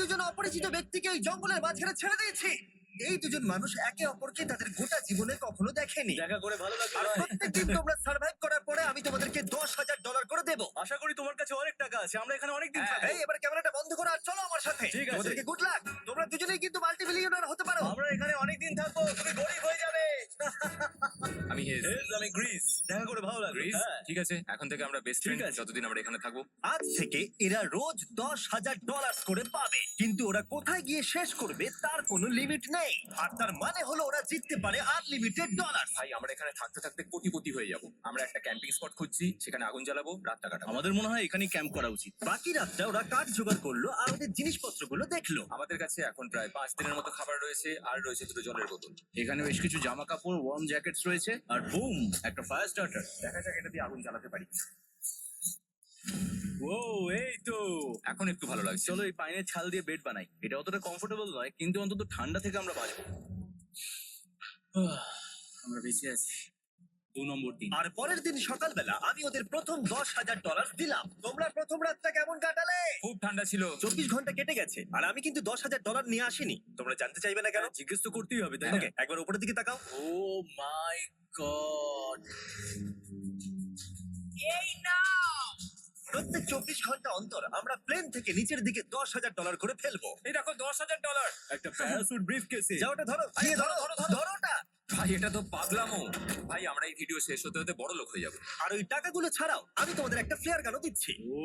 দুজন অপরিচিত ব্যক্তিকে এই জঙ্গলের মাঝখানে ছেড়ে দিয়েছি। এই দুজন মানুষ একে অপরকে তাদের গোটা জীবনে কখনো দেখেনি। দেখা করে ভালো আর লাগল প্রত্যেকদিন তোমরা সার্ভাইভ করার পরে আমি তোমাদেরকে দশ হাজার ডলার করে দেবো। আশা করি তোমার কাছে অনেক টাকা আছে আমরা এখানে অনেক দিন এই এবার ক্যামেরাটা বন্ধ করো আর চলো আমার সাথে। ঠিক আছে। তোমাদেরকে গুড লাক তোমরা দুজনেই কিন্তু মাল্টি মিলিয়নার হতে পারো। আমরা এখানে অনেক দিন থাকব তুমি গরিব হয়ে যাবে। আমি হেজ আমি গ্রিস দেখা করে ভালো লাগল। গ্রিস হ্যাঁ। ঠিক আছে এখন থেকে আমরা বেস্ট ঠিক ফ্রেন্ড আছে। যতদিন আমরা এখানে থাকব। আজ থেকে এরা রোজ দশ হাজার ডলার করে পাবে। কিন্তু ওরা কোথায় গিয়ে শেষ করবে তার কোনো লিমিট নেই। আর তার মানে হলো ওরা জিততে পারে আনলিমিটেড ডলার ভাই আমরা এখানে থাকতে থাকতে কোটিপতি হয়ে যাব। আমরা একটা ক্যাম্পিং স্পট খুঁজছি সেখানে আগুন জ্বালাবো রাতটা কাটাবো। আমাদের মনে হয় এখানেই ক্যাম্প করা উচিত। বাকি রাতটা ওরা কাঠ জোগাড় করল আর ওদের জিনিসপত্রগুলো দেখল। আমাদের কাছে এখন প্রায় পাঁচ দিনের মতো খাবার রয়েছে আর রয়েছে দুটো জলের বোতল। এখানে বেশ কিছু জামা কাপড় ওয়ার্ম জ্যাকেটস রয়েছে আর বুম একটা ফায়ার স্টার্টার দেখা যাক এটা দিয়ে আগুন জ্বালাতে পারি ও এই তো। এখন একটু ভালো লাগছে। চলো এই পাইনের ছাল দিয়ে বেড বানাই। এটা অতটা কমফোর্টেবল নয় কিন্তু অন্তত ঠান্ডা থেকে আমরা বাঁচবো। আমরা বেঁচে আছি। দু নম্বর দিন। আর পরের দিন সকালবেলা আমি ওদের প্রথম দশ হাজার ডলার দিলাম। তোমরা প্রথম রাতটা কেমন কাটালে? খুব ঠান্ডা ছিল। চব্বিশ ঘণ্টা কেটে গেছে আর আমি কিন্তু দশ হাজার ডলার নিয়ে আসিনি। তোমরা জানতে চাইবে না কেন? জিজ্ঞেস তো করতেই হবে তাই না? ওকে একবার উপরের দিকে তাকাও। Oh my God. প্রত্যেক চব্বিশ ঘণ্টা অন্তর আমরা প্লেন থেকে নিচের দিকে দশ হাজার ডলার করে ফেলব। এই দেখো দশ হাজার ডলার একটা প্যারাসুট ব্রিফ কেসে যা ধরো ধরো ধরো ধরো। ধরো ওটা। ভাই এটা তো পাগলামো। ভাই আমরা এই ভিডিও শেষ হতে হতে বড় লোক হয়ে যাব। আর ওই টাকাগুলো ছাড়াও আমি তোমাদের একটা ফ্লেয়ার গানও দিচ্ছি। ও।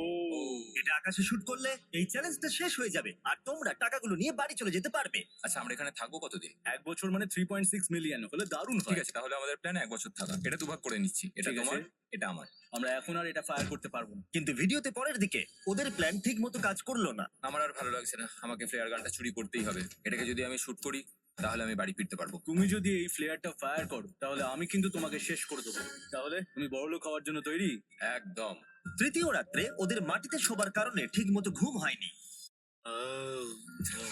এটা আকাশে শুট করলে এই চ্যালেঞ্জটা শেষ হয়ে যাবে। আর তোমরা টাকাগুলো নিয়ে বাড়ি চলে যেতে পারবে। আচ্ছা আমরা এখানে থাকব কতদিন? এক বছর মানে থ্রি পয়েন্ট সিক্স মিলিয়ন হলে দারুণ ঠিক আছে তাহলে আমাদের প্ল্যান এক বছর থাকা। এটা দুভাগ করে নিচ্ছি। এটা ঠিক আছে। তোমার এটা আমার। আমরা এখন আর এটা ফায়ার করতে পারব না। কিন্তু ভিডিওতে পরের দিকে ওদের প্ল্যান ঠিক মতো কাজ করল না। আমার আর ভালো লাগছে না। আমাকে ফ্লেয়ার গানটা চুরি করতেই হবে। এটাকে যদি আমি শুট করি তাহলে আমি বাড়ি ফিরতে পারব। তুমি যদি এই ফ্লেয়ারটা ফায়ার করো, তাহলে আমি কিন্তু তোমাকে শেষ করে দেবো। তাহলে তুমি বড়লোক হওয়ার জন্য তৈরি? একদম। তৃতীয় রাত্রে ওদের মাটিতে শোবার কারণে ঠিক মতো ঘুম হয়নি।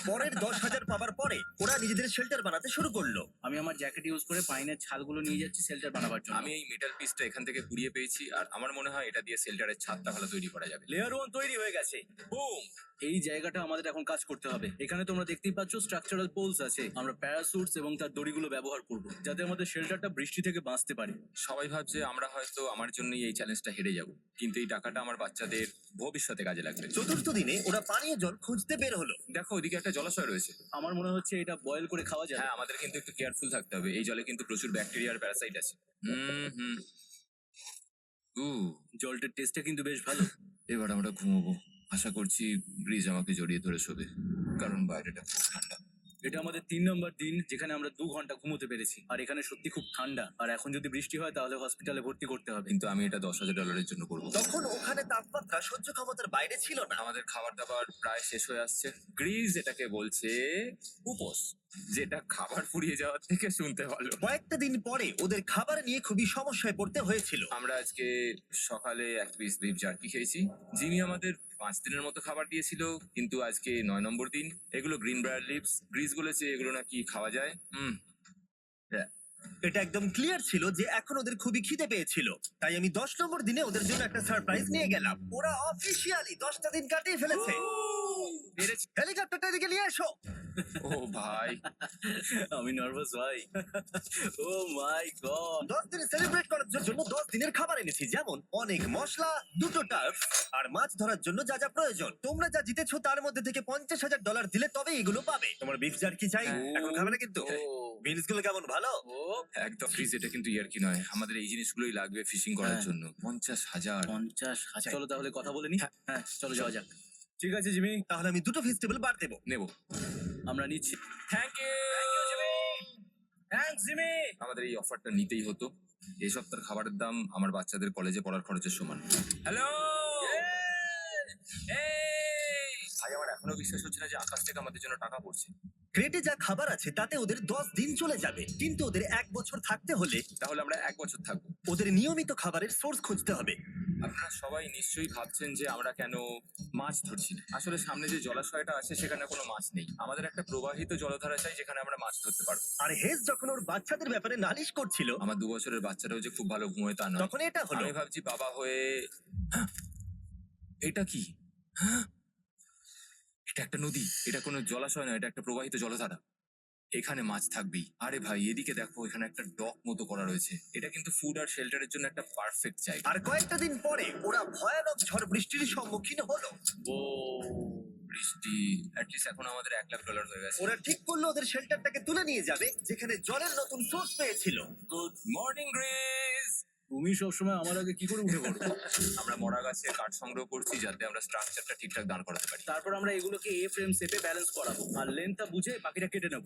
পরের দশ হাজার পাবার পরে ওরা নিজেদের শেল্টার বানাতে শুরু করল। আমি আমার জ্যাকেট ইউজ করে পাইনের ছালগুলো নিয়ে যাচ্ছি শেল্টার বানাবার জন্য। আমি এই মেটাল পিসটা এখান থেকে কুড়িয়ে পেয়েছি আর আমার মনে হয় এটা দিয়ে সেল্টারের ছাদটা ভালো তৈরি করা যাবে। লেয়ার ওয়ান তৈরি হয়ে গেছে। বুম এই জায়গাটা আমাদের এখন কাজ করতে হবে। এখানে তোমরা দেখতেই পাচ্ছ স্ট্রাকচারাল পোলস আছে। আমরা প্যারাসুটস এবং তার দড়িগুলো ব্যবহার করব যাতে আমাদের শেল্টারটা বৃষ্টি থেকে বাঁচতে পারে। সবাই ভাবছে আমরা হয়তো আমার জন্যই এই চ্যালেঞ্জটা হেরে যাব কিন্তু এই টাকাটা আমার বাচ্চাদের ভবিষ্যতে কাজে লাগবে। চতুর্থ দিনে ওরা পানীয় জল খুঁজতে বের হলো। দেখো ওইদিকে একটা জলাশয় রয়েছে। আমার মনে হচ্ছে এটা বয়েল করে খাওয়া যায় হ্যাঁ আমাদের কিন্তু একটু কেয়ারফুল থাকতে হবে। এই জলে কিন্তু প্রচুর ব্যাকটেরিয়া আর প্যারাসাইট আছে। হুম হুম। উ। জলটার টেস্টটা কিন্তু বেশ ভালো। এবার আমরা ঘুমোবো। আশা করছি ব্রিজ আমাকে জড়িয়ে ধরে শোবে। কারণ বাইরেটা খুব ঠান্ডা। এটা আমাদের তিন নম্বর দিন যেখানে আমরা দু ঘণ্টা ঘুমোতে পেরেছি। আর এখানে সত্যি খুব ঠান্ডা। আর এখন যদি বৃষ্টি হয় তাহলে হসপিটালে ভর্তি করতে হবে। কিন্তু আমি এটা দশ হাজার ডলারের জন্য করব। তখন ওখানে তাপমাত্রা সহ্য ক্ষমতার বাইরে ছিল না? আমাদের খাবার দাবার প্রায় শেষ হয়ে আসছে। গ্রিজ এটাকে বলছে উপোস। যেটা খাবার ফুরিয়ে যাওয়ার থেকে শুনতে ভালো। কয়েকটা দিন পরে ওদের খাবার নিয়ে খুবই সমস্যায় পড়তে হয়েছিল। আমরা আজকে সকালে এক পিস বিফ জার্কি খেয়েছি। যিনি আমাদের পাঁচ দিনের মতো খাবার দিয়েছিল, কিন্তু আজকে নয় নম্বর দিন। এগুলো গ্রিন ব্রায়ার লিপস গ্রিস বলেছে এগুলো নাকি খাওয়া যায়? হুম। এটা একদম ক্লিয়ার ছিল যে এখন ওদের খুবই খিদে পেয়েছিল। তাই আমি দশ নম্বর দিনে ওদের জন্য একটা সারপ্রাইজ নিয়ে গেলাম। ওরা অফিসিয়ালি দশটা দিন কাটিয়ে ফেলেছে। পেরেছি হেলিকপ্টারটা এদিকে নিয়ে এসো। ও ভাই। আমি নার্ভাস ভাই। ও মাই গড দশ দিন সেলিব্রেট করার জন্য দশ দিনের খাবার এনেছি। যেমন অনেক মশলা দুটো টার্ফ আর মাছ ধরার জন্য যা যা প্রয়োজন। তোমরা যা জিতেছো তার মধ্যে থেকে পঞ্চাশ হাজার ডলার দিলে তবে এগুলো পাবে। তোমার বিফ জার কি চাই এখন খাবে না কিন্তু। মিলসগুলো কেমন ভালো? ও। একদম। ফ্রিজ এটা কিন্তু ইয়ার কি নয় আমাদের এই জিনিসগুলোই লাগবে ফিশিং করার হ্যাঁ। জন্য। পঞ্চাশ হাজার। পঞ্চাশ হাজার। চলো তাহলে কথা বলে নি। হ্যাঁ চলো যাওয়া যাক। ঠিক আছে জিমি তাহলে আমি দুটো ভেজিটেবল বার দেবো। নেব। আমরা নিচ্ছি। Thank you thanks Jimmy. আমাদের এই অফারটা নিতেই হতো। এই সপ্তাহের খাবারের দাম আমার বাচ্চাদের কলেজে পড়ার খরচের সমান। হ্যালো ভাই আমার এখনও বিশ্বাস হচ্ছে না যে আকাশ থেকে আমাদের জন্য টাকা পড়ছে। ক্রেটে যা খাবার আছে তাতে ওদের দশ দিন চলে যাবে। কিন্তু ওদের এক বছর থাকতে হলে তাহলে আমরা এক বছর থাকব। ওদের নিয়মিত খাবারের সোর্স খুঁজতে হবে। আপনারা সবাই নিশ্চয়ই ভাবছেন যে আমরা কেন মাছ ধরছি না? আসলে সামনে যে জলাশয়টা আছে সেখানে কোনো মাছ নেই। আমাদের একটা প্রবাহিত জলধারা চাই যেখানে আমরা মাছ ধরতে পারব। আর হেজ যখন ওর বাচ্চাদের ব্যাপারে নালিশ করছিল আমার দু বছরের বাচ্চাটাও যে খুব ভালো ঘুমোয় তা নয়। তখন এটা হলো। আমি ভাবছি বাবা হয়ে হ্যাঁ! এটা কি? হ্যাঁ! এটা একটা নদী এটা কোনো জলাশয় নয় এটা একটা প্রবাহিত জলধারা। এখানে মাছ থাকবেই। আরে ভাই এদিকে দেখো এখানে একটা ডক মতো করা রয়েছে। এটা কিন্তু ফুড আর শেল্টারের জন্য একটা পারফেক্ট জায়গা। আর কয়েকটা দিন পরে ওরা ভয়ানক ঝড় বৃষ্টির সম্মুখীন হলো। ও বৃষ্টি। অ্যাটলিস্ট এখন আমাদের এক লাখ ডলার হয়ে গেছে। ওরা ঠিক করল ওদের শেল্টারটাকে তুলে নিয়ে যাবে যেখানে জলের নতুন সোর্স পেয়েছিল। গুড মর্নিং গ্রেস তুমি সবসময় আমার আগে কি করে উঠে পড়ো? আমরা মরা গাছে কাঠ সংগ্রহ করছি যাতে আমরা স্ট্রাকচারটা ঠিকঠাক দাঁড় করাতে পারি। তারপর আমরা এগুলোকে এ ফ্রেম শেপে ব্যালেন্স করাবো। আর লেন্থটা বুঝে বাকিটা কেটে নেব।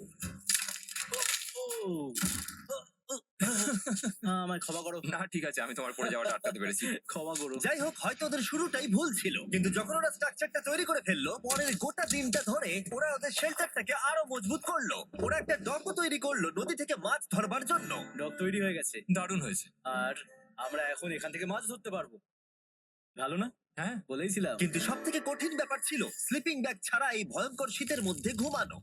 আমায় ক্ষমা করো। না ঠিক আছে আমি তোমার পড়ে যাওয়াটা আটকাতে পেরেছি। ক্ষমা করো। যাই হোক হয়তো ওদের শুরুটাই ভুল ছিল। কিন্তু যখন ওরা স্ট্রাকচারটা তৈরি করে ফেলল পরের গোটা দিনটা ধরে ওরা ওদের শেল্টারটাকে আরও মজবুত করল। ওরা একটা ডকও তৈরি করল নদী থেকে মাছ ধরবার জন্য। ডক তৈরি হয়ে গেছে। দারুণ হয়েছে। আর আমরা এখন এখান থেকে মাছ ধরতে পারব। ভালো না? হ্যাঁ বলেইছিলাম। কিন্তু সব থেকে কঠিন ব্যাপার ছিল স্লিপিং ব্যাগ ছাড়া এই ভয়ঙ্কর শীতের মধ্যে ঘুমানো।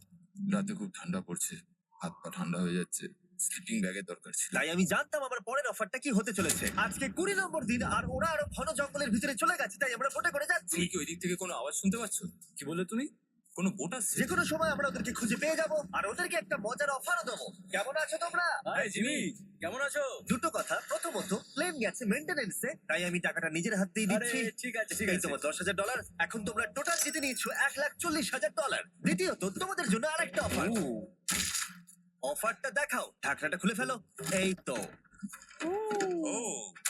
রাতে খুব ঠান্ডা পড়ছে হাত পা ঠান্ডা হয়ে যাচ্ছে স্লিপিং ব্যাগের দরকার ছিল। তাই আমি জানতাম আমার পরের অফারটা কি হতে চলেছে। আজকে কুড়ি নম্বর দিন আর ওরা আরও ঘন জঙ্গলের ভিতরে চলে গেছে তাই আমরা ফোটে করে যাচ্ছি। তুমি কি ওই দিক থেকে কোনো আওয়াজ শুনতে পাচ্ছ? কি বললে তুমি? কোনো আসছে যে কোনো সময় আমরা ওদেরকে খুঁজে পেয়ে যাব। আর ওদেরকে একটা মজার অফারও দেবো। কেমন আছো তোমরা? হাই জিমি কেমন আছো? দুটো কথা। প্রথমত প্লেন গেছে মেন্টেনেন্সে তাই আমি টাকাটা নিজের হাত দিয়ে আরে দিচ্ছি। ঠিক আছে ঠিক এই আছে। তোমার দশ হাজার ডলার এখন তোমরা টোটাল জিতে নিয়েছো এক লাখ চল্লিশ হাজার ডলার দ্বিতীয়ত তোমাদের জন্য আরেকটা অফার ও, অফারটা দেখাও ঢাকনাটা খুলে ফেলো। এই তো। ও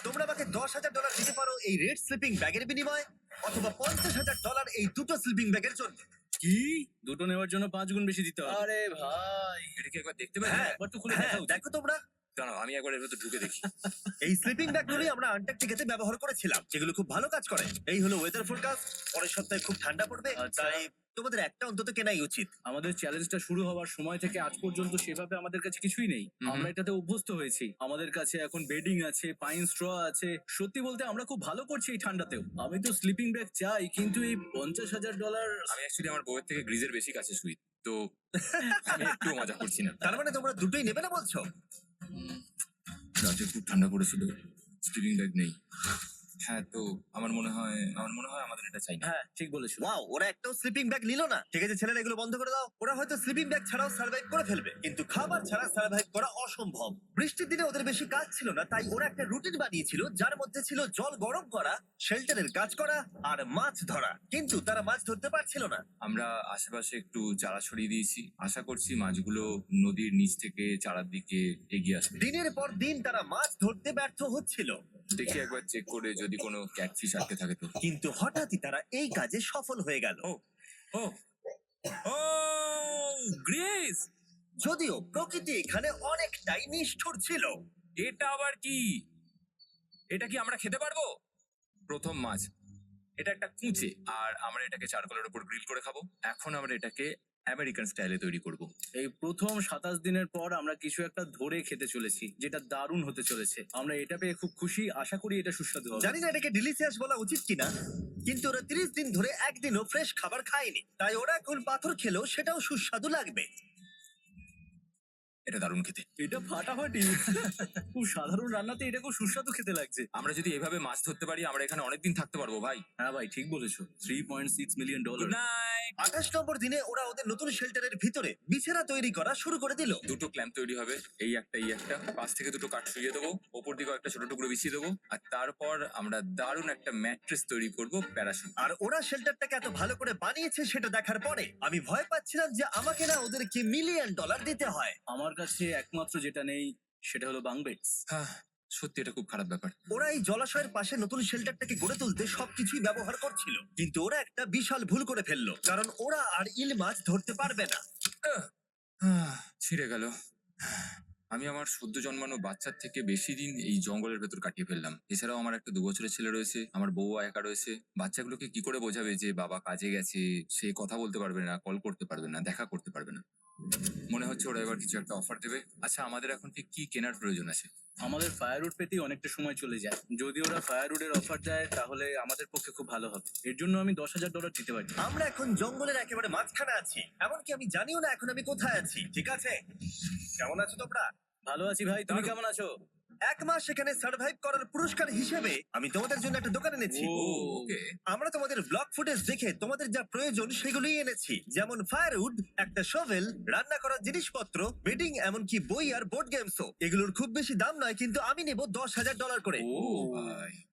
তোমরা আমাকে দশ হাজার ডলার দিতে পারো এই রেড স্লিপিং ব্যাগের বিনিময়ে অথবা পঞ্চাশ হাজার ডলার এই দুটো স্লিপিং ব্যাগের জন্য। কি? দুটো নেওয়ার জন্য পাঁচ গুণ বেশি দিতে হবে। আরে ভাই। এটা কি একবার দেখতে পাই হ্যাঁ। একবার তো খুলে হ্যাঁ দেখো তোমরা। দাঁড়াও আমি একবার এর ভেতর ঢুকে দেখি। এই স্লিপিং ব্যাগগুলোই আমরা আন্টার্কটিকাতে ব্যবহার করেছিলাম যেগুলো খুব ভালো কাজ করে। এই হলো ওয়েদার ফোরকাস্ট পরের সপ্তাহে খুব ঠান্ডা পড়বে। আচ্ছা। তাই তোমাদের একটা অন্তত কেনাই উচিত। আমাদের চ্যালেঞ্জটা শুরু হওয়ার সময় থেকে আজ পর্যন্ত সেভাবে আমাদের কাছে কিছুই নেই। হুম। আমরা এটাতে অভ্যস্ত হয়েছি। আমাদের কাছে এখন বেডিং আছে পাইন স্ট্র আছে। সত্যি বলতে আমরা খুব ভালো করছি এই ঠান্ডাতেও। আমি তো স্লিপিং ব্যাগ চাই কিন্তু এই পঞ্চাশ হাজার ডলার আমি অ্যাকচুয়ালি আমার বউয়ের থেকে গ্রিজের বেশি কাছে শুই। তো আমি একটু মজা করছি না। তার মানে তোমরা দুটোই নেবে না বলছো? রাতে খুব ঠান্ডা পড়েছিল স্টিরিং ব্যাগ নেই। হ্যাঁ তো আমার মনে হয় আমার মনে হয় আমাদের এটা চাই না। হ্যাঁ ঠিক বলেছ। ওয়াও ওরা একটাও স্লিপিং ব্যাগ নিল না। ঠিক আছে ছেলেরা এগুলো বন্ধ করে দাও। ওরা হয়তো স্লিপিং ব্যাগ ছাড়াও সার্ভাইভ করে ফেলবে। কিন্তু খাবার ছাড়া সার্ভাইভ করা অসম্ভব। বৃষ্টির দিনে ওদের বেশি কাজ ছিল না তাই ওরা একটা রুটিন বানিয়েছিল যার মধ্যে ছিল জল গরম করা শেল্টারের কাজ করা আর মাছ ধরা। কিন্তু তারা মাছ ধরতে পারছিল না। আমরা আশেপাশে একটু চারা ছড়িয়ে দিয়েছি। আশা করছি মাছগুলো নদীর নিচ থেকে চারার দিকে এগিয়ে আসবে। দিনের পর দিন তারা মাছ ধরতে ব্যর্থ হচ্ছিল। দেখি একবার চেক করে যদি কোনো ক্যাটফিশ আটকে থাকে তো। কিন্তু হঠাৎই তারা এই কাজে সফল হয়ে গেল। Oh oh oh Grace! যদিও প্রকৃতি এখানে অনেকটাই নিষ্ঠুর ছিল। এটা আবার কি? এটা কি আমরা খেতে পারব? প্রথম মাছ। এটা একটা কুঁচে আর আমরা এটাকে চারকোলের উপর গ্রিল করে খাব। এখন আমরা এটাকে আমেরিকান স্টাইলে তৈরি করব। এই প্রথম সাতাশ দিনের পর আমরা কিছু একটা ধরে খেতে চলেছি যেটা দারুণ হতে চলেছে। আমরা এটা পেয়ে খুব খুশি আশা করি এটা সুস্বাদু হবে। জানি না এটাকে ডিলিশিয়াস বলা উচিত কিনা কিন্তু ওরা তিরিশ দিন ধরে একদিনও ফ্রেশ খাবার খায়নি। তাই ওরা এখন পাথর খেলেও সেটাও সুস্বাদু লাগবে। এটা দারুণ খেতে। এটা ফাটাফাটি। খুব সাধারণ রান্নাতে এটা খুব সুস্বাদু খেতে লাগছে। আমরা যদি এভাবে মাছ ধরতে পারি আমরা এখানে অনেকদিন থাকতে পারব ভাই। হ্যাঁ ভাই ঠিক বলেছ। Three point six million dollar আঠাশ নম্বর দিনে ওরা ওদের নতুন শেল্টারের ভিতরে বিছানা তৈরি করা শুরু করে দিল। দুটো ক্ল্যাম্প তৈরি হবে এই একটা এই একটা। পাশ থেকে দুটো কাঠ শুয়ে দেবো ওপর দিকে একটা ছোট টুকরো বিছিয়ে দেবো আর তারপর আমরা দারুণ একটা ম্যাট্রেস তৈরি করব প্যারাশুট আর ওরা শেল্টারটাকে এত ভালো করে বানিয়েছে সেটা দেখার পরে আমি ভয় পাচ্ছিলাম যে আমাকে না ওদেরকে মিলিয়ন ডলার দিতে হয়। আমার কাছে একমাত্র যেটা নেই সেটা হলো বাংবেটস। হ্যাঁ সত্যি এটা খুব খারাপ ব্যাপার। ওরা এই জলাশয়ের পাশে নতুন শেল্টারটাকে গড়ে তুলতে সবকিছুই ব্যবহার করছিল। কিন্তু ওরা একটা বিশাল ভুল করে ফেলল কারণ ওরা আর ইল মাছ ধরতে পারবে না। আহ, ছিঁড়ে গেল। আমি আমার সদ্য জন্মানো বাচ্চার থেকে বেশি দিন এই জঙ্গলের ভেতর কাটিয়ে ফেললাম। এছাড়াও আমার একটা দু বছরের ছেলে রয়েছে আমার বউ একা রয়েছে। বাচ্চাগুলোকে কি করে বোঝাবে যে বাবা কাজে গেছে সে কথা বলতে পারবে না কল করতে পারবে না দেখা করতে পারবে না। মনে হচ্ছে ওরা এবার কিছু একটা অফার দেবে। আচ্ছা আমাদের এখন ঠিক কি কেনার প্রয়োজন আছে? আমাদের ফায়ারউড পেতেই অনেকটা সময় চলে যায়। যদি ওরা ফায়ারউডের অফার দেয় তাহলে আমাদের পক্ষে খুব ভালো হবে। এর জন্য আমি দশ হাজার ডলার দিতে পারি। আমরা এখন জঙ্গলের একেবারে মাঝখানে আছি। এমনকি আমি জানিও না এখন আমি কোথায় আছি। ঠিক আছে? কেমন আছো তোমরা? ভালো আছি ভাই তুমি কেমন আছো? এক মাস এখানে সার্ভাইভ করার পুরস্কার হিসেবে আমি তোমাদের জন্য একটা দোকান এনেছি। ওকে। আমরা তোমাদের ব্লগ ফুটেজ দেখে তোমাদের যা প্রয়োজন সেগুলোই এনেছি। যেমন ফায়ারউড একটা শোভেল রান্না করার জিনিসপত্র বেডিং এমনকি বই আর বোর্ড গেমসও এগুলোর খুব বেশি দাম নয় কিন্তু আমি নেব দশ হাজার ডলার করে।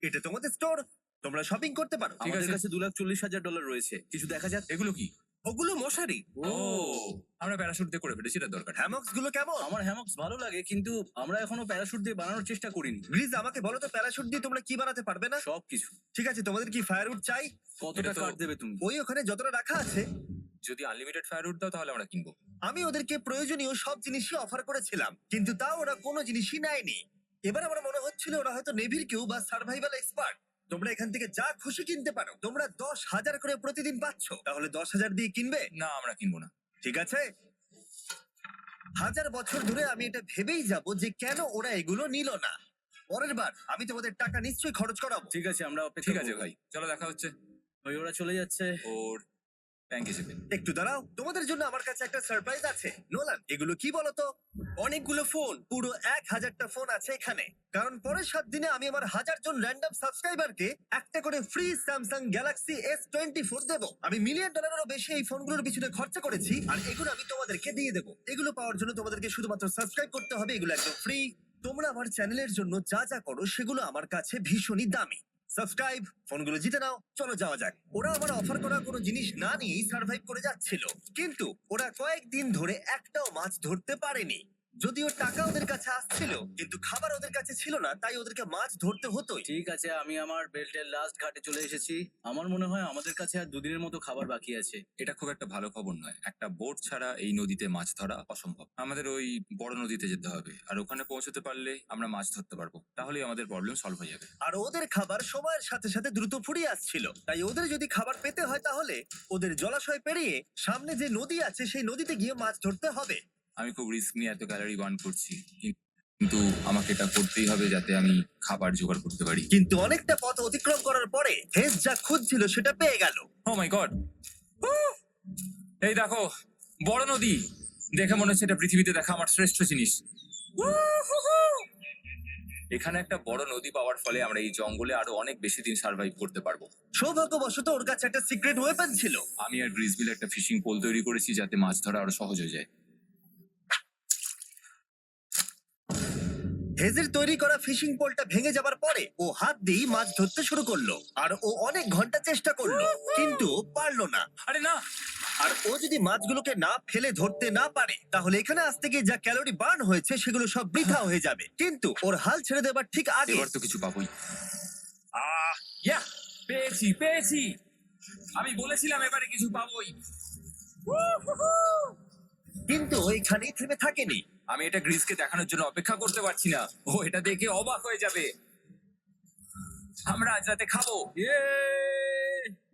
এটা তোমাদের স্টোর তোমরা শপিং করতে পারো। ঠিক আমাদের আছে। কাছে দু লাখ চল্লিশ হাজার ডলার রয়েছে। কিছু দেখা যাক। এগুলো কি? ওগুলো মশারি? ও আমরা প্যারাশুট দিয়ে করে ফেলেছি এটা দরকার। হ্যামক্সগুলো কেমন? আমার হ্যামক্স ভালো লাগে কিন্তু আমরা এখনও প্যারাশুট দিয়ে বানানোর চেষ্টা করিনি। গ্রিজ আমাকে বলো তো প্যারাশুট দিয়ে তোমরা কি বানাতে পারবে না? সবকিছু। ঠিক আছে তোমাদের কি ফায়ারউড চাই? কতটা এটা তো- কাট দেবে তুমি? ওই ওখানে যতটা রাখা আছে। যদি আনলিমিটেড ফায়ারউড দাও তাহলে আমরা কিনবো। আমি ওদেরকে প্রয়োজনীয় সব জিনিসই অফার করেছিলাম কিন্তু তাও ওরা কোনো জিনিসই নেয়নি। এবার আমার মনে হচ্ছিল ওরা হয়তো নেভির কেউ বা সার্ভাইভাল এক্সপার্ট তোমরা এখান থেকে যা খুশি কিনতে পারো তোমরা দশ হাজার করে প্রতিদিন পাচ্ছ। তাহলে দশ হাজার দিয়ে কিনবে? না আমরা কিনবো না। ঠিক আছে? হাজার বছর ধরে আমি এটা ভেবেই যাব যে কেন ওরা এগুলো নিল না। পরের বার আমি তোমাদের টাকা নিশ্চয়ই খরচ করাবো। ঠিক আছে আমরা অপেক্ষা ঠিক আছে করব। ভাই। চলো দেখা হচ্ছে। ওই ওরা চলে যাচ্ছে। ওর ব্যাংক হিসেবে একটু দাঁড়াও, তোমাদের জন্য আমার কাছে একটা সারপ্রাইজ আছে। নোলান, এগুলো কি অনেকগুলো ফোন পুরো এক হাজারটা ফোন আছে এখানে। কারণ পরের সাত দিনে আমি আমার হাজার জন সাবস্ক্রাইবারকে একটা করে free Samsung Galaxy S twenty four দেবো। আমি মিলিয়ন ডলারেরও বেশি এই ফোনগুলোর পিছনে খরচা করেছি, আর এগুলো আমি তোমাদেরকে দিয়ে দেবো। এগুলো পাওয়ার জন্য তোমাদেরকে শুধুমাত্র সাবস্ক্রাইব করতে হবে, এগুলো একদম ফ্রি তোমরা আমার চ্যানেলের জন্য যা যা করো, সেগুলো আমার কাছে ভীষণই দামি। সাবস্ক্রাইব ফোনগুলো জিতে নাও, চলো যাওয়া যাক। ওরা আমার অফার করা কোনো জিনিস না নিয়েই সার্ভাইভ করে যাচ্ছিল। কিন্তু ওরা কয়েকদিন ধরে একটাও মাছ ধরতে পারেনি। যদিও টাকা ওদের কাছে আসছিল কিন্তু খাবার ওদের কাছে ছিল না তাই ওদেরকে মাছ ধরতে হতোই। ঠিক আছে আমি আমার বেল্টের লাস্ট ঘাটে চলে এসেছি। আমার মনে হয় আমাদের কাছে আর দুদিনের মতো খাবার বাকি আছে। এটা খুব একটা ভালো খবর নয়। একটা বোট ছাড়া এই নদীতে মাছ ধরা অসম্ভব। আমাদের ওই বড় নদীতে যেতে হবে আর ওখানে পৌঁছতে পারলে আমরা মাছ ধরতে পারব। তাহলেই আমাদের প্রবলেম সলভ হয়ে যাবে। আর ওদের খাবার সময়ের সাথে সাথে দ্রুত ফুরিয়ে আসছিল। তাই ওদের যদি খাবার পেতে হয় তাহলে ওদের জলাশয় পেরিয়ে সামনে যে নদী আছে সেই নদীতে গিয়ে মাছ ধরতে হবে। আমি খুব রিস্ক নিয়ে এত ক্যালোরি বার্ন করছি। কিন্তু আমাকে এটা করতেই হবে যাতে আমি খাবার জোগাড় করতে পারি। কিন্তু অনেকটা পথ অতিক্রম করার পরে হেস যা খুঁজছিল সেটা পেয়ে গেল। ও মাই গড এই দেখো বড় নদী। দেখে মনে হচ্ছে এটা পৃথিবীতে দেখা আমার শ্রেষ্ঠ জিনিস! এখানে একটা বড় নদী পাওয়ার ফলে আমরা এই জঙ্গলে আরও অনেক বেশি দিন সার্ভাইভ করতে পারব। সৌভাগ্যবশত ওর কাছে একটা সিক্রেট ওয়েপন ছিল। আমি আর গ্রিসবিল একটা ফিশিং পোল তৈরি করেছি যাতে মাছ ধরা আরও সহজ হয়ে যায়। হেজের তৈরি করা ফিশিং পোলটা ভেঙে যাবার পরে ও হাত দিয়ে মাছ ধরতে শুরু করল। আর ও অনেক ঘণ্টা চেষ্টা করল কিন্তু পারল না। আরে না। আর ও যদি মাছগুলোকে না ফেলে ধরতে না পারে তাহলে এখানে আসতে গিয়ে যা ক্যালোরি বার্ন হয়েছে সেগুলো সব বৃথা হয়ে যাবে। কিন্তু ওর হাল ছেড়ে দেবার ঠিক আগে এবার তো কিছু পাবোই। আহ ইয়া পেয়েছি পেয়েছি। আমি বলেছিলাম এবারে কিছু পাবোই। কিন্তু ওইখানেই এখানেই থেমে থাকেনি। আমি এটা গ্রিসকে দেখানোর জন্য অপেক্ষা করতে পারছি না। ও এটা দেখে অবাক হয়ে যাবে। আমরা আজ রাতে খাব। ইয়ে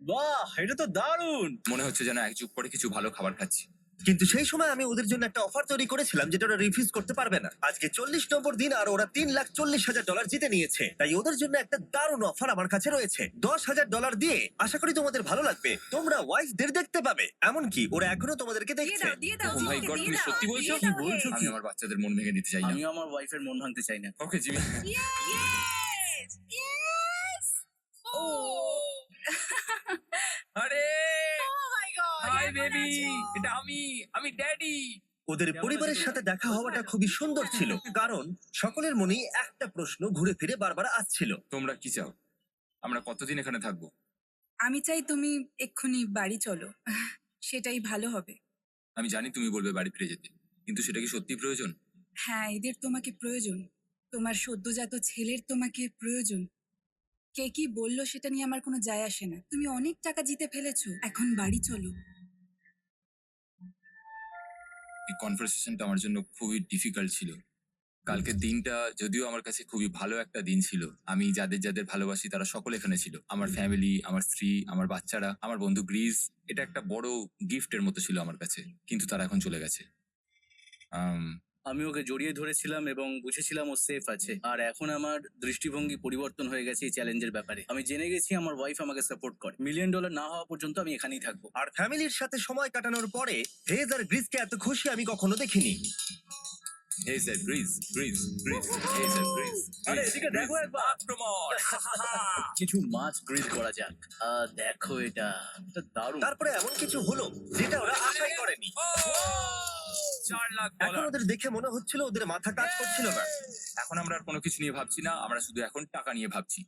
বাহ এটা তো দারুণ মনে হচ্ছে যেন এক যুগ পরে কিছু ভালো খাবার খাচ্ছি। কিন্তু সেই সময় আমি ওদের জন্য একটা অফার তৈরি করেছিলাম যেটা ওরা রিফিউজ করতে পারবে না। আজকে চল্লিশ নম্বর দিন আর ওরা তিন লাখ চল্লিশ হাজার ডলার জিতে নিয়েছে। তাই ওদের জন্য একটা দারুণ অফার আমার কাছে রয়েছে। দশ হাজার ডলার দিয়ে আশা করি তোমাদের ভালো লাগবে। তোমরা ওয়াইফদের দেখতে পাবে। এমনকি ওরা এখনও তোমাদেরকে দিয়ে দেখছে। দাও দিয়ে দাও ও মাই গড তুমি সত্যি বলছো? দাও বলছো। আমি আমার বাচ্চাদের মন ভেঙে দিতে চাই না। আমিও আমার ওয়াইফের মন ভাঙতে চাই না। Okay Jimmy. Yes! Yes! Oh! আরে বেবি এটা আমি আমি ড্যাডি ওদের পরিবারের সাথে দেখা হওয়াটা খুবই সুন্দর ছিল কারণ সকলের মনেই একটা প্রশ্ন ঘুরে ফিরে বারবার আসছিল। তোমরা কি চাও? আমরা কতদিন এখানে থাকব? আমি চাই তুমি এক্ষুনি বাড়ি চলো। সেটাই ভালো হবে। আমি জানি তুমি বলবে বাড়ি ফিরে যেতে কিন্তু সেটা কি সত্যি প্রয়োজন? হ্যাঁ এদের তোমাকে প্রয়োজন। তোমার সদ্যজাত ছেলের তোমাকে প্রয়োজন। কে কি বলল সেটা নিয়ে আমার কোনো যায় আসে না। তুমি অনেক টাকা জিতে ফেলেছো। এখন বাড়ি চলো। এই কনভারসেশনটা আমার জন্য খুবই ডিফিকাল্ট ছিল। কালকের দিনটা যদিও আমার কাছে খুবই ভালো একটা দিন ছিল আমি যাদের যাদের ভালোবাসি তারা সকলে এখানে ছিল। আমার ফ্যামিলি আমার স্ত্রী আমার বাচ্চারা আমার বন্ধু গ্রিস এটা একটা বড় গিফটের মতো ছিল আমার কাছে কিন্তু তারা এখন চলে গেছে। আম, ওকে জড়িয়ে ধরেছিলাম এবং বুঝেছিলাম ও সেফ আছে। আর এখন আমার দৃষ্টিভঙ্গি পরিবর্তন হয়ে গেছে এই চ্যালেঞ্জের ব্যাপারে। আমি জেনে গেছি আমার ওয়াইফ আমাকে সাপোর্ট করে। মিলিয়ন ডলার না হওয়া পর্যন্ত আমি এখানেই থাকব। আর ফ্যামিলির সাথে সময় কাটানোর পরে হেজ আর গ্রিসকে এত খুশি আমি কখনো দেখিনি। এই স্যার গ্রিজ গ্রিজ গ্রিজ এই স্যার গ্রিজ আরে এদিকে দেখো একবার আক্রমণ। কিছু মাছ গ্রিল করা যাক। আহ, দেখো এটা এটা দারুণ। তারপরে এমন কিছু হলো যেটা ওরা আশাই করেনি। চার লাখ এখন ডলার ওদের দেখে মনে হচ্ছিল ওদের মাথা কাজ করছিল না। এখন আমরা আর কোনো কিছু নিয়ে ভাবছি না আমরা শুধু এখন টাকা নিয়ে ভাবছি।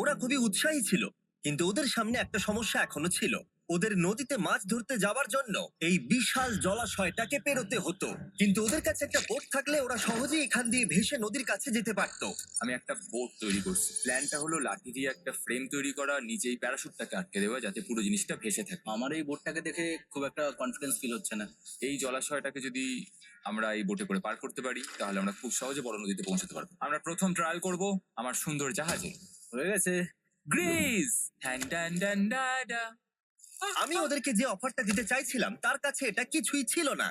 ওরা খুবই উৎসাহী ছিল কিন্তু ওদের সামনে একটা সমস্যা এখনও ছিল। ওদের নদীতে মাছ ধরতে যাওয়ার জন্য এই বিশাল জলাশয়টাকে পেরোতে হতো। কিন্তু ওদের কাছে একটা বোট থাকলে ওরা সহজেই এখান দিয়ে ভেসে নদীর কাছে যেতে পারতো। আমি একটা বোট তৈরি করছি। প্ল্যানটা হলো লাঠি দিয়ে একটা ফ্রেম তৈরি করা নিজেই প্যারাশুটটাকে আটকে দেওয়া যাতে পুরো জিনিসটা ভেসে থাকে। আমার এই বোটটাকে দেখে খুব একটা কনফিডেন্স ফিল হচ্ছে না। এই জলাশয়টাকে যদি আমরা এই বোটে করে পার করতে পারি তাহলে আমরা খুব সহজে বড় নদীতে পৌঁছাতে পারব। আমরা প্রথম ট্রায়াল করব আমার সুন্দর জাহাজে। হয়ে গেছে। গ্রিজ হ্যান ড্যান ড্যান ডা ডা। আমি ওদেরকে যে অফারটা দিতে চাইছিলাম তার কাছে এটা কিছুই ছিল না।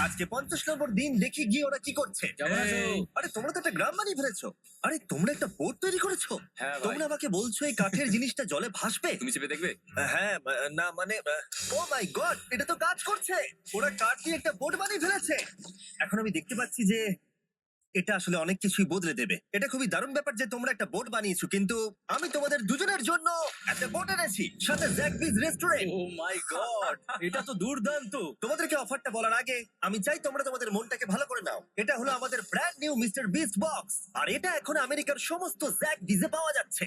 আজকে পঞ্চাশ নম্বর দিন দেখি গিয়ে ওরা কি করছে। কেমন আছো? এই, আরে তোমরা তো একটা গ্রাম বানিয়ে ফেলেছো। আরে তোমরা একটা বোট তৈরি করেছ? হ্যাঁ ভাই। তোমরা আমাকে বলছো এই কাঠের জিনিসটা জলে ভাসবে? তুমি চেপে দেখবে? হ্যাঁ আহ, না মানে ও মাই গড এটা তো কাজ করছে। ওরা কাঠ দিয়ে একটা বোট বানিয়ে ফেলেছে। এখন আমি দেখতে পাচ্ছি যে এটা আসলে অনেক কিছুই বদলে দেবে। এটা খুবই দারুণ ব্যাপার যে তোমরা একটা বোট বানিয়েছো কিন্তু আমি তোমাদের দুজনের জন্য একটা বোট এনেছি সাথে জ্যাকবিজ রেস্টুরেন্ট ও মাই গড এটা তো দুর্দান্ত! তোমাদেরকে অফারটা বলার আগে আমি চাই তোমরা তোমাদের মনটাকে ভালো করে নাও। এটা হলো আমাদের brand new Mister Beast box আর এটা এখন আমেরিকার সমস্ত জ্যাক বিজে পাওয়া যাচ্ছে।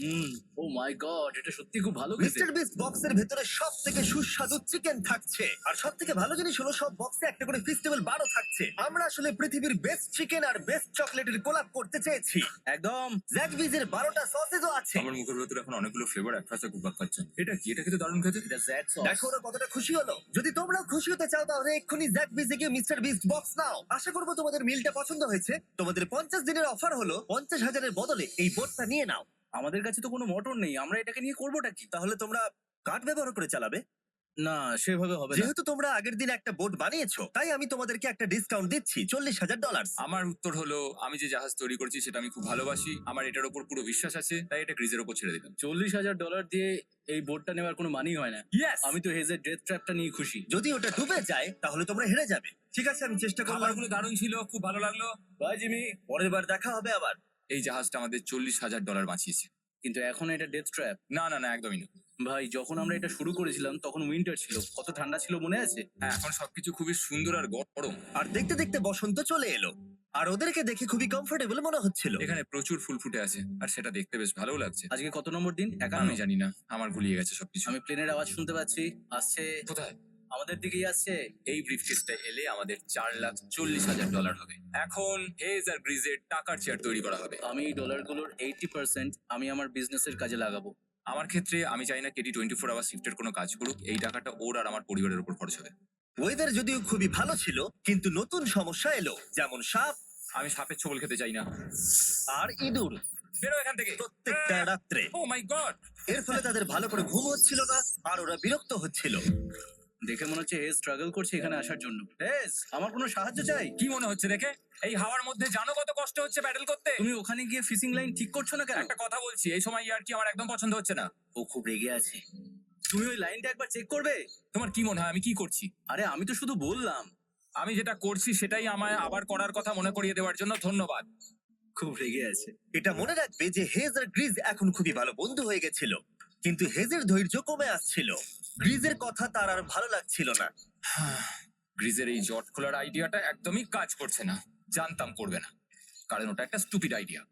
হুম ও মাই গড এটা সত্যি খুব ভালো খেতে। মিস্টার বিস্ট বক্সের ভেতরে সব থেকে সুস্বাদু চিকেন থাকছে। আর সব থেকে ভালো জিনিস হলো সব বক্সে একটা করে ফেস্টিভ্যাল বারও থাকছে। আমরা আসলে পৃথিবীর বেস্ট চিকেন আর বেস্ট চকলেটের কোলাপ করতে চেয়েছি। একদম। জ্যাক বিজের বারোটা সসেজও আছে। আমার মুখের ভেতরে এখন অনেকগুলো ফ্লেভার একসাথে ঘুরপাক খাচ্ছে। এটা কি? এটা কিন্তু দারুণ খেতে। এটা জ্যাক সস দেখো ওরা কতটা খুশি হলো। যদি তোমরাও খুশি হতে চাও তাহলে এক্ষুনি জ্যাক বিজে গিয়ে মিস্টার বিস্ট বক্স নাও। আশা করব তোমাদের মিলটা পছন্দ হয়েছে। তোমাদের পঞ্চাশ দিনের অফার হলো পঞ্চাশ হাজারের বদলে এই বোটটা নিয়ে নাও। আমাদের কাছে তো কোনো মোটর নেই আমরা এটাকে নিয়ে করবোটা কি? তাহলে তোমরা কাঠ ব্যবহার করে চালাবে? না সেভাবে হবে না। যেহেতু তোমরা আগের দিন একটা বোট বানিয়েছো তাই আমি তোমাদেরকে একটা ডিসকাউন্ট দিচ্ছি চল্লিশ হাজার ডলার আমার উত্তর হলো আমি যে জাহাজ তৈরি করছি সেটা আমি খুব ভালোবাসি আমার এটার উপর পুরো বিশ্বাস আছে তাই এটা গ্রিজের উপর ছেড়ে দিলাম। চল্লিশ হাজার ডলার দিয়ে এই বোটটা নেওয়ার কোনো মানি হয় না। ইয়েস আমি তো হেজের ডেথ ট্র্যাপটা নিয়ে খুশি। যদি ওটা ডুবে যায় তাহলে তোমরা হেরে যাবে। ঠিক আছে আমি চেষ্টা করলাম। খাবারগুলো দারুণ ছিল খুব ভালো লাগল। Bye Jimmy. পরের বার দেখা হবে আবার। এই জাহাজটা আমাদের চল্লিশ হাজার ডলার বাঁচিয়েছে। কিন্তু এখন এটা ডেথ ট্র্যাপ না না না একদমই না। ভাই যখন আমরা এটা শুরু করেছিলাম তখন উইন্টার ছিল। কত ঠান্ডা ছিল মনে আছে? হ্যাঁ এখন সবকিছু খুবই সুন্দর আর গরম। আর দেখতে দেখতে বসন্ত চলে এলো। আর ওদেরকে দেখে খুবই কমফোর্টেবল মনে হচ্ছিল। এখানে প্রচুর ফুল ফুটে আছে। আর সেটা দেখতে বেশ ভালো লাগছে। আজকে কত নম্বর দিন? একান্ন। আমি জানি না। আমার গুলিয়ে গেছে সবকিছু। আমি প্লেনের আওয়াজ শুনতে পাচ্ছি। আসছে কোথায়? আমাদের দিকেই আসছে এই ব্রিফকেসটা এলে আমাদের চার লাখ চল্লিশ হাজার ডলার হবে। এখন হেজ আর গ্রিজের টাকার চেয়ার তৈরি করা হবে। আমি এই ডলারগুলোর এইটি পার্সেন্ট আমি আমার বিজনেসের কাজে লাগাবো। আমার ক্ষেত্রে আমি চাই না কেটি টোয়েন্টি ফোর আওয়ার শিফটের কোনো কাজ করুক। এই টাকাটা ওর আর আমার পরিবারের উপর খরচ হবে। ওয়েদার যদিও খুবই ভালো ছিল কিন্তু নতুন সমস্যা এলো। যেমন সাপ। আমি সাপের ছবল খেতে চাই না। আর ইঁদুর। বেরো এখান থেকে। প্রত্যেকটা রাত্রে। ও মাই গড এর ফলে তাদের ভালো করে ঘুম হচ্ছিল না আর ওরা বিরক্ত হচ্ছিল। দেখে মনে হচ্ছে হেজ স্ট্রাগল করছে এখানে আসার জন্য। আমার কোনো সাহায্য চাই? কি মনে হচ্ছে দেখে? এই হাওয়ার মধ্যে জানো কত কষ্ট হচ্ছে ব্যাটেল করতে? তুমি ওখানে গিয়ে ফিশিং লাইন ঠিক করছ না কেন? একটা কথা বলছি এই সময় ইয়ার কি আমার একদম পছন্দ হচ্ছে না? ও খুব রেগে আছে। তুমি ওই লাইনটা একবার চেক করবে? তোমার কি মনে হয় আমি কি করছি? আরে আমি তো শুধু বললাম। আমি যেটা করছি সেটাই আমায় আবার করার কথা মনে করিয়ে দেওয়ার জন্য ধন্যবাদ। খুব রেগে আছে। এটা মনে রাখবে যে হেজ আর গ্রিজ এখন খুবই ভালো বন্ধু হয়ে গেছিল। কিন্তু হেজের ধৈর্য কমে আসছিল। গ্রিজের কথা তার আর ভালো লাগছিল না। গ্রিজের এই জট খোলার আইডিয়াটা একদমই কাজ করছে না। জানতাম করবে না। কারণ ওটা একটা স্টুপিড আইডিয়া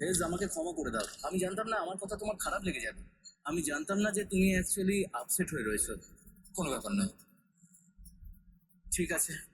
হেজ আমাকে ক্ষমা করে দাও। আমি জানতাম না আমার কথা তোমার খারাপ লেগে যাবে। আমি জানতাম না যে তুমি অ্যাকচুয়ালি আপসেট হয়ে রয়েছো। কোনো ব্যাপার নয়। ঠিক আছে।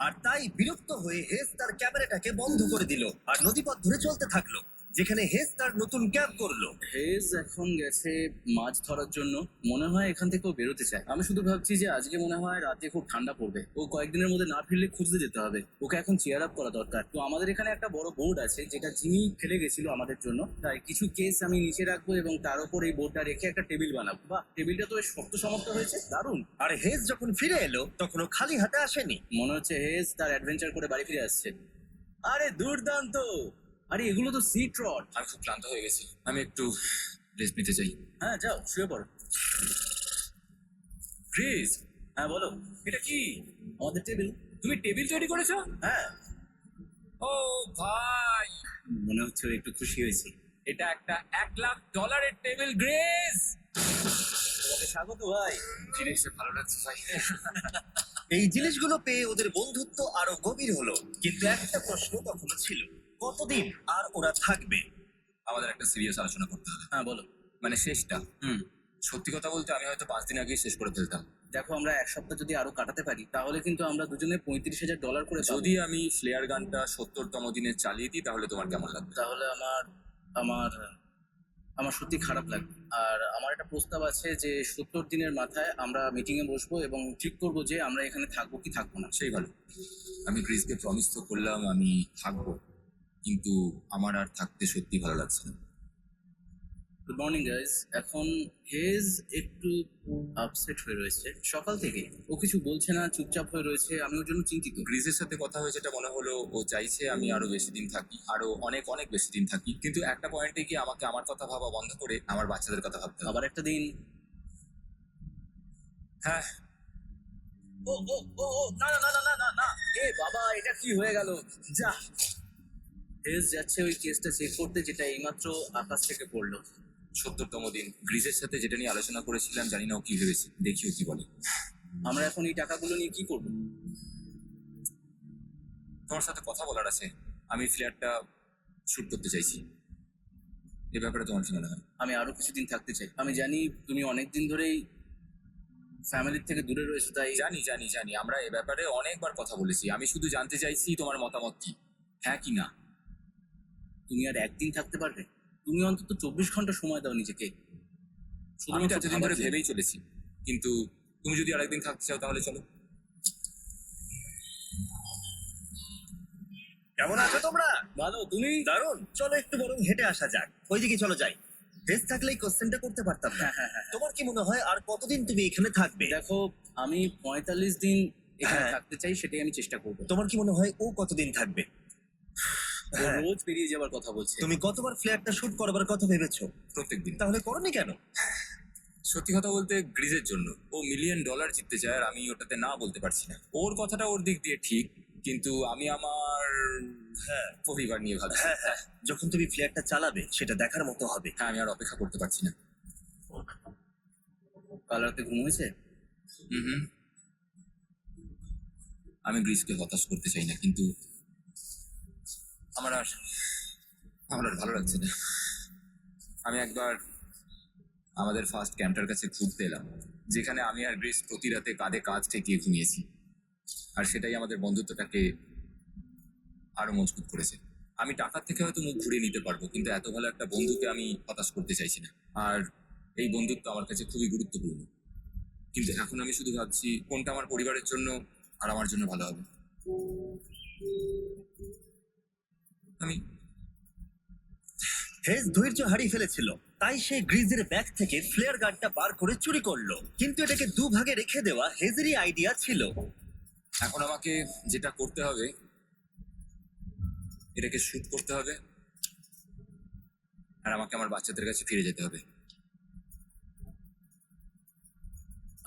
আর তাই বিরক্ত হয়ে হেস তার ক্যামেরাটাকে বন্ধ করে দিল, আর নদীপথ ধরে চলতে থাকল। যেখানে হেজ তার নতুন ক্যাম্প করল। হেজ এখন গেছে মাছ ধরার জন্য। মনে হয় এখান থেকে ও বেরোতে চায়। আমি শুধু ভাবছি যে আজকে মনে হয় রাতে খুব ঠান্ডা পড়বে। ও কয়েকদিনের মধ্যে না ফিরলে খুঁজতে যেতে হবে। ওকে এখন চেয়ার আপ করা দরকার। তো আমাদের এখানে একটা বড় বোর্ড আছে যেটা জিমি ফেলে গেছিল আমাদের জন্য। তাই কিছু কেস আমি নিচে রাখব এবং তার উপর এই বোর্ডটা রেখে একটা টেবিল বানাবো। বা টেবিলটা তো বেশ শক্ত সমর্থ হয়েছে। দারুণ। আর হেজ যখন ফিরে এলো তখন ও খালি হাতে আসেনি। মনে হচ্ছে হেজ তার অ্যাডভেঞ্চার করে বাড়ি ফিরে আসছে। আরে দুর্দান্ত! আরে এগুলো তো সিট রড আমি খুব ক্লান্ত হয়ে গেছি। আমি একটু রেস্ট নিতে চাই। হ্যাঁ যাও শুয়ে পড়ো। ক্রিস হ্যাঁ বলো। এটা কি? আমাদের টেবিল তুমি টেবিল তৈরি করেছ? হ্যাঁ। ও ভাই। মনে হচ্ছে ও একটু খুশি হয়েছে। এটা একটা এক লাখ ডলারের টেবিল গ্রেস তোমাকে স্বাগত ভাই। জিনিসটা ভালো লাগছে ভাই। এই জিনিসগুলো পেয়ে ওদের বন্ধুত্ব আরও গভীর হলো। কিন্তু একটা প্রশ্ন তখনো ছিল। কতদিন আর ওরা থাকবে? আমাদের একটা সিরিয়াস আলোচনা করতে হবে। হ্যাঁ বলো। মানে শেষটা। হুম। সত্যি কথা বলতে আমি হয়তো পাঁচ দিন আগেই শেষ করে ফেলতাম। দেখো আমরা এক সপ্তাহ যদি আরও কাটাতে পারি তাহলে কিন্তু আমরা দুজনে পঁয়ত্রিশ হাজার ডলার করে যদি আমি ফ্লেয়ার গানটা সত্তরতম দিনে চালিয়ে দিই তাহলে তোমার কেমন লাগবে? তাহলে আমার আমার আমার সত্যি খারাপ লাগবে। আর আমার একটা প্রস্তাব আছে যে সত্তর দিনের মাথায় আমরা মিটিংয়ে বসবো এবং ঠিক করব যে আমরা এখানে থাকব কি থাকব না। সেই ভালো। আমি ক্রিসকে প্রমিস তো করলাম আমি থাকব। কিন্তু আমার আর থাকতে সত্যি ভালো লাগছে না। গুড মর্নিং গাইজ এখন হেজ একটু আপসেট হয়ে রয়েছে। সকাল থেকে ও কিছু বলছে না চুপচাপ হয়ে রয়েছে। আমি ওর জন্য চিন্তিত। গ্রিজের সাথে কথা হয়েছে এটা মনে হলো ও চাইছে আমি আরও বেশি দিন থাকি আরও অনেক অনেক বেশি দিন থাকি। কিন্তু একটা পয়েন্টে গিয়ে আমাকে আমার কথা ভাবা বন্ধ করে আমার বাচ্চাদের কথা ভাবতে হবে। আবার একটা দিন। হ্যাঁ। ও ও ও ও না না না না না না। এ বাবা এটা কি হয়ে গেল? যা। হেজ যাচ্ছে ওই কেসটা চেক করতে যেটা এইমাত্র আকাশ থেকে পড়ল। সত্তরতম দিন। গ্রিসের সাথে যেটা নিয়ে আলোচনা করেছিলাম জানি না ও কি ভেবেছে। দেখিও কি বলে। আমরা এখন এই টাকাগুলো নিয়ে কি করব? তোমার সাথে কথা বলার আছে। আমি ফ্ল্যাটটা শুট করতে চাইছি। এ ব্যাপারে তোমার কি মনে হয়? আমি আরও কিছুদিন থাকতে চাই। আমি জানি তুমি অনেক দিন ধরেই ফ্যামিলির থেকে দূরে রয়েছো তাই জানি জানি জানি। আমরা এ ব্যাপারে অনেকবার কথা বলেছি। আমি শুধু জানতে চাইছি তোমার মতামত কি। হ্যাঁ কি না? তুমি আর একদিন থাকতে পারবে? তুমি অন্তত চব্বিশ ঘণ্টা সময় দাও নিজেকে। আমি তো এতদিন ধরে ভেবেই চলেছি। কিন্তু তুমি যদি আরেকদিন থাকতে চাও তাহলে চলো। কেমন আছো তোমরা? ভালো তুমি? দারুণ। চলো একটু বরং হেঁটে আসা যাক। ওইদিকে চলো যাই। হেস থাকলে এই কোশ্চেনটা করতে পারতাম না। হ্যাঁ হ্যাঁ হ্যাঁ। তোমার কি মনে হয় আর কতদিন তুমি এখানে থাকবে? দেখো আমি পঁয়তাল্লিশ দিন এখানে হ্যাঁ। থাকতে চাই সেটাই আমি চেষ্টা করব। তোমার কি মনে হয় ও কতদিন থাকবে? ও হ্যাঁ। রোজ বেরিয়ে যাবার কথা বলছে। তুমি কতবার ফ্ল্যাটটা শুট করবার কথা ভেবেছো? প্রত্যেক দিন তাহলে করনি কেন? সত্যি কথা বলতে গ্রিজের জন্য। ও মিলিয়ন ডলার জিততে চায় আর আমি ওটাতে না বলতে পারছি না। ওর কথাটা ওর দিক দিয়ে ঠিক কিন্তু আমি আমার হ্যাঁ। পরিবার নিয়ে ভাবছি। হ্যাঁ হ্যাঁ। যখন তুমি ফ্ল্যাটটা চালাবে সেটা দেখার মতো হবে। হ্যাঁ আমি আর অপেক্ষা করতে পারছি না। কাল রাতে ঘুম হয়েছে? হুম হুম। আমি গ্রিসকে হতাশ করতে চাই না কিন্তু আমার আর আমার আর ভালো লাগছে না। আমি একবার আমাদের ফার্স্ট ক্যাম্পটার কাছে ঘুরতে এলাম, যেখানে আমি আর গ্রিস প্রতি রাতে কাঁধে কাজ ঠেকিয়ে ঘুমিয়েছি। আর সেটাই আমাদের বন্ধুত্বটাকে আরও মজবুত করেছে। আমি টাকার থেকে হয়তো মুখ ঘুরিয়ে নিতে পারব, কিন্তু এত ভালো একটা বন্ধুকে আমি হতাশ করতে চাইছি না। আর এই বন্ধুত্ব আমার কাছে খুবই গুরুত্বপূর্ণ। কিন্তু এখন আমি শুধু ভাবছি কোনটা আমার পরিবারের জন্য আর আমার জন্য ভালো হবে। আমি হেজ ধৈর্য হারিয়ে ফেলেছিল। তাই সে গ্রিজের ব্যাগ থেকে ফ্লেয়ার গানটা বার করে চুরি করল। কিন্তু এটাকে দু ভাগে রেখে দেওয়া হেজেরই আইডিয়া ছিল। এখন আমাকে যেটা করতে হবে এটাকে শুট করতে হবে আর আমাকে আমার বাচ্চাদের কাছে ফিরে যেতে হবে।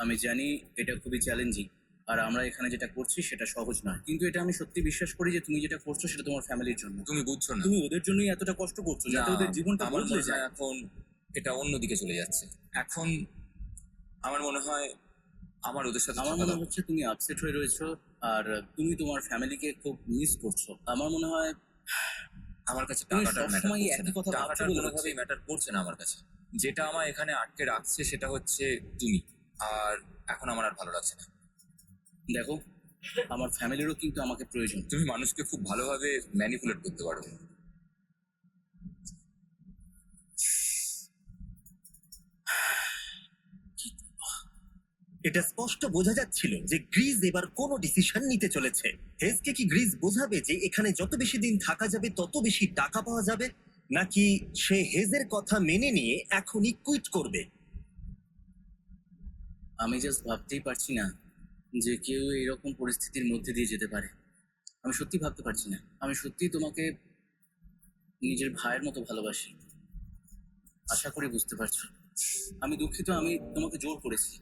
আমি জানি এটা খুবই চ্যালেঞ্জিং আর আমরা এখানে যেটা করছি সেটা সহজ নয়। কিন্তু এটা আমি সত্যি বিশ্বাস করি যে তুমি যেটা করছ সেটা তোমার ফ্যামিলির জন্য। তুমি বুঝছ না। তুমি ওদের জন্যই এতটা কষ্ট করছ যাতে ওদের জীবনটা আমার বদলে যায়। এখন এটা অন্যদিকে চলে যাচ্ছে। এখন আমার মনে হয় আমার ওদের সাথে আমার মনে হচ্ছে তুমি আপসেট হয়ে রয়েছো আর তুমি তোমার ফ্যামিলিকে খুব মিস করছ। আমার মনে হয় আমার কাছে ম্যাটার সবসময় একই কথা বলে কোনোভাবেই ম্যাটার করছে না আমার কাছে। যেটা আমার এখানে আটকে রাখছে সেটা হচ্ছে তুমি। আর এখন আমার আর ভালো লাগছে না। দেখো আমার ফ্যামিলিরও কিন্তু আমাকে প্রয়োজন। তুমি মানুষকে খুব ভালোভাবে ম্যানিপুলেট করতে পারো। এটা স্পষ্ট বোঝা যাচ্ছিল যে গ্রিজ এবার কোনো ডিসিশন নিতে চলেছে। হেজকে কি গ্রিজ বোঝাবে যে এখানে যত বেশি দিন থাকা যাবে তত বেশি টাকা পাওয়া যাবে? নাকি সে হেজের কথা মেনে নিয়ে এখনই কুইট করবে? আমি জাস্ট ভাবতেই পারছি না। যে কেউ এরকম পরিস্থিতির মধ্যে দিয়ে যেতে পারে। আমি সত্যি ভাবতে পারছি না। আমি সত্যি তোমাকে নিজের ভাইয়ের মতো ভালোবাসি। আশা করি বুঝতে পারছ। আমি দুঃখিত, আমি তোমাকে জোর করেছি।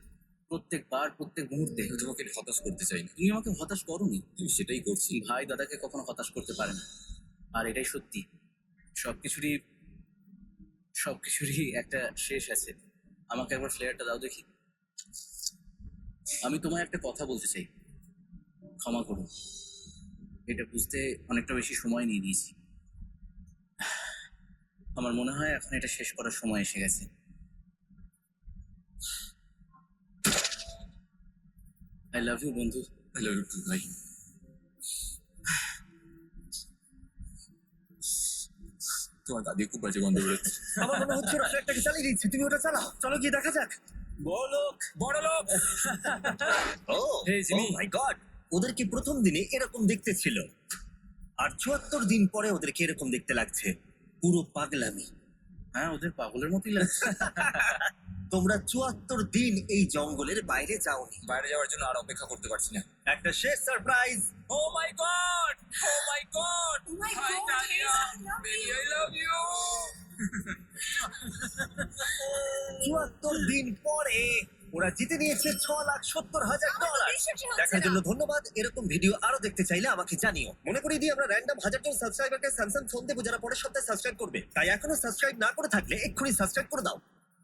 প্রত্যেকবার, প্রত্যেক মুহূর্তে তোমাকে হতাশ করতে চাই না তুমি আমাকে হতাশ করোনি, আমি সেটাই করছি। ভাই দাদাকে কখনো হতাশ করতে পারে না। আর এটাই সত্যি। সবকিছুরই সবকিছুরই একটা শেষ আছে। আমাকে একবার ফ্লেয়ারটা দাও দেখি। আমি তোমায় একটা কথা বলতে চাই। ক্ষমা করো। এটা বুঝতে অনেকটা বেশি সময় নিয়ে নিয়েছি। আমার মনে হয় এখন এটা শেষ করার সময় এসে গেছে। আই লাভ ইউ বন্ধু। হ্যালো ভাই। তোমার দাদি খুব বাজে গন্ধ বেরোচ্ছে। আমার মনে হচ্ছে ট্রাকটাকে চালিয়ে দিচ্ছে তুমি ওটা চালাও। চলো গিয়ে দেখা যাক। বলো বড় লোক ও Hey, Jimmy. মাই গড ওদেরকে প্রথম দিনে এরকম দেখতে ছিল। আর চুয়াত্তর দিন পরে ওদেরকে এরকম দেখতে লাগছে। পুরো পাগলামি। হ্যাঁ ওদের পাগলের মতোই লাগছে। তোমরা চুয়াত্তর দিন এই জঙ্গলের বাইরে যাওনি। বাইরে যাওয়ার জন্য আর অপেক্ষা করতে পারছি না। একটা শেষ surprise. Oh my God oh my God Oh my God, Dahlia yes, I love you. চুয়াত্তর দিন পরে ওরা জিতে নিয়েছে ছ লাখ সত্তর হাজার ডলার বিশ্বাসই হচ্ছে দেখার না। জন্য ধন্যবাদ। এরকম ভিডিও আরও দেখতে চাইলে আমাকে জানিও। মনে করি দিয়ে আমরা র্যান্ডম হাজার জন সাবস্ক্রাইবারকে স্যামসাং ফোন দেবো যারা পরের সপ্তাহে সাবস্ক্রাইব করবে। তাই এখনও সাবস্ক্রাইব না করে থাকলে এক্ষুনি সাবস্ক্রাইব করে দাও।